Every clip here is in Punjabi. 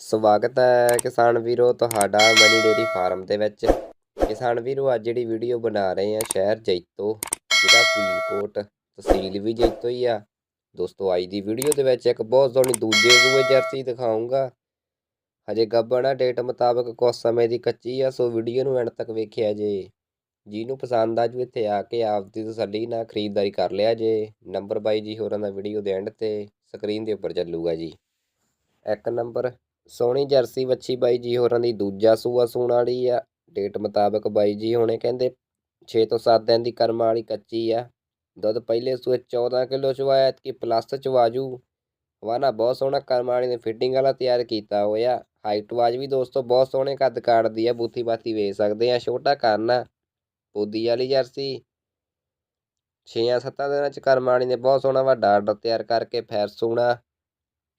ਸਵਾਗਤ ਹੈ ਕਿਸਾਨ ਵੀਰੋ, ਤੁਹਾਡਾ ਮਨੀ ਡੇਰੀ ਫਾਰਮ ਦੇ ਵਿੱਚ। ਕਿਸਾਨ ਵੀਰੋ, ਅੱਜ ਜਿਹੜੀ ਵੀਡੀਓ ਬਣਾ ਰਹੇ ਆ ਸ਼ਹਿਰ ਜੈਤੋ ਜਿਹੜਾ ਫਰੀਦਕੋਟ, ਤਹਿਸੀਲ ਵੀ ਜੈਤੋ ਹੀ ਆ। ਦੋਸਤੋ ਅੱਜ ਦੀ ਵੀਡੀਓ ਦੇ ਵਿੱਚ ਇੱਕ ਬਹੁਤ ਸੋਹਣੀ ਦੂਜੇ ਸੂਏ ਜਰਸੀ ਦਿਖਾਉਂਗਾ ਹਜੇ ਗੱਬਣਾ ਡੇਟ ਮੁਤਾਬਕ ਕੁਝ ਸਮੇਂ ਦੀ ਕੱਚੀ ਆ, ਸੋ ਵੀਡੀਓ ਨੂੰ ਐਂਡ ਤੱਕ ਵੇਖਿਆ ਜੇ। ਜਿਹਨੂੰ ਪਸੰਦ ਆ ਜੂ, ਇੱਥੇ ਆ ਕੇ ਆਪਦੀ ਤਸੱਲੀ ਨਾਲ ਖਰੀਦਦਾਰੀ ਕਰ ਲਿਆ ਜੇ। ਨੰਬਰ ਬਾਈ ਜੀ ਹੋਰਾਂ ਦਾ ਵੀਡੀਓ ਦੇ ਐਂਡ ਤੇ ਸਕਰੀਨ ਦੇ ਉੱਪਰ ਚੱਲੂਗਾ ਜੀ। ਇੱਕ ਨੰਬਰ ਸੋਹਣੀ ਜਰਸੀ ਵੱਛੀ ਬਾਈ ਜੀ, ਹੋਰਾਂ ਦੀ ਦੂਜਾ ਸੂਆ ਸੂਣ ਵਾਲੀ ਆ। ਡੇਟ ਮੁਤਾਬਕ ਬਾਈ ਜੀ ਹੋਣੇ ਕਹਿੰਦੇ 6 ਤੋਂ 7 ਦਿਨ ਦੀ ਕਰਮ ਵਾਲੀ ਕੱਚੀ ਆ। ਦੁੱਧ ਪਹਿਲੇ ਸੂਏ 14 ਕਿਲੋ ਚਵਾਇਆ ਕਿ ਪਲੱਸ ਚਵਾਜੂ ਵਾਨਾ ਬਹੁਤ ਸੋਹਣਾ ਕਰਮ ਵਾਲੀ ਨੇ ਫਿਟਿੰਗ ਵਾਲਾ ਤਿਆਰ ਕੀਤਾ ਹੋਇਆ। ਹਾਈਟ ਵਾਜ ਵੀ ਦੋਸਤੋ ਬਹੁਤ ਸੋਹਣੇ ਕੱਦ ਕਾੜਦੀ ਆ, ਬੂਥੀ ਬਾਥੀ ਵੇਚ ਸਕਦੇ ਆ, ਛੋਟਾ ਕੰਨ ਆ ਪੋਦੀ ਵਾਲੀ ਜਰਸੀ। 6-7 ਦਿਨਾਂ ਚ ਕਰਮ ਵਾਲੀ ਨੇ ਬਹੁਤ ਸੋਹਣਾ ਵੱਡਾ ਆਰਡਰ ਤਿਆਰ ਕਰਕੇ ਫੈਰ ਸੂਣਾ।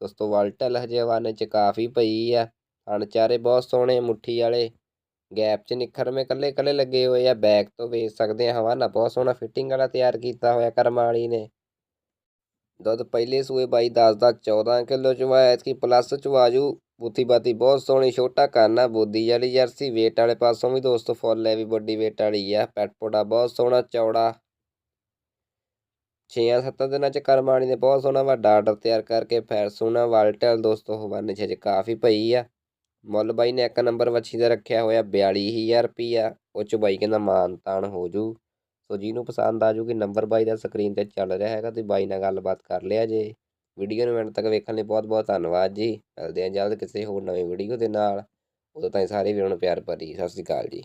ਦੋਸਤੋ ਵਲਟਲ ਹਜੇ ਹਵਾਨੇ ਚ ਕਾਫੀ ਪਈ ਆ। ਹਣ ਚਾਰੇ ਬਹੁਤ ਸੋਹਣੇ ਮੁੱਠੀ ਵਾਲੇ। ਗੈਪ ਚ ਨਿਖਰਵੇਂ ਕੱਲੇ ਕੱਲੇ ਲੱਗੇ ਹੋਏ ਆ। ਬੈਕ ਤੋਂ ਵੇਚ ਸਕਦੇ ਆ। ਹਵਾਨਾ ਬਹੁਤ ਸੋਹਣਾ ਫਿਟਿੰਗ ਵਾਲਾ ਤਿਆਰ ਕੀਤਾ ਹੋਇਆ ਕਰਮਾਲੀ ਨੇ। ਦੁੱਧ ਪਹਿਲੇ ਸੂਏ ਬਾਈ ਦੱਸਦਾ 14 ਕਿਲੋ ਚਵਾਇਆ ਕਿ ਪਲੱਸ ਚਵਾਜੂ ਬੁੱਥੀ ਬਾਤੀ ਬਹੁਤ ਸੋਹਣੀ ਛੋਟਾ ਕੰਨ। ਆ ਬੋਦੀ ਵਾਲੀ ਜਰਸੀ। ਵੇਟ ਵਾਲੇ ਪਾਸੋਂ ਵੀ ਦੋਸਤੋ ਫੁੱਲ ਹੈ ਵੀ ਵੱਡੀ ਵੇਟ ਵਾਲੀ ਆ। ਪੈਟ ਪੋੜਾ ਬਹੁਤ ਸੋਹਣਾ ਚੌੜਾ। 6-7 ਦਿਨਾਂ ਚ ਕਰਮਾਣੀ ਨੇ ਬਹੁਤ ਸੋਹਣਾ ਵੱਡਾ ਆਰਡਰ ਤਿਆਰ ਕਰਕੇ ਫੈਰ ਸੋਹਣਾ ਵਾਲਟਲ ਦੋਸਤੋ ਹਵਾਨੇ ਚ ਕਾਫੀ ਪਈ ਆ। ਮੁੱਲ ਬਾਈ ਨੇ ਇੱਕ ਨੰਬਰ ਵੱਛੀ ਦਾ ਰੱਖਿਆ ਹੋਇਆ 42000 ਰੁਪਈਆ, ਉਹ ਚ ਬਾਈ ਕਹਿੰਦਾ ਮਾਨ ਤਾਨ ਹੋ ਜੂ। ਸੋ ਜਿਹਨੂੰ ਪਸੰਦ ਆ ਜੂਗੀ ਨੰਬਰ ਬਾਈ ਦਾ ਸਕਰੀਨ ਤੇ ਚੱਲ ਰਿਹਾ ਹੈਗਾ, ਤੁਸੀਂ ਬਾਈ ਨਾਲ ਗੱਲਬਾਤ ਕਰ ਲਿਆ ਜੇ। ਵੀਡੀਓ ਨੂੰ ਐਂਡ ਤੱਕ ਵੇਖਣ ਲਈ ਬਹੁਤ ਬਹੁਤ ਧੰਨਵਾਦ ਜੀ। ਮਿਲਦੇ ਹਾਂ ਜਲਦ ਕਿਸੇ ਹੋਰ ਨਵੀਂ ਵੀਡੀਓ ਦੇ ਨਾਲ। ਉਦੋਂ ਤਾਈਂ ਸਾਰੇ ਵੀਰਾਂ ਨੂੰ ਪਿਆਰ ਭਰੀ, ਸਤਿ ਸ਼੍ਰੀ ਅਕਾਲ ਜੀ।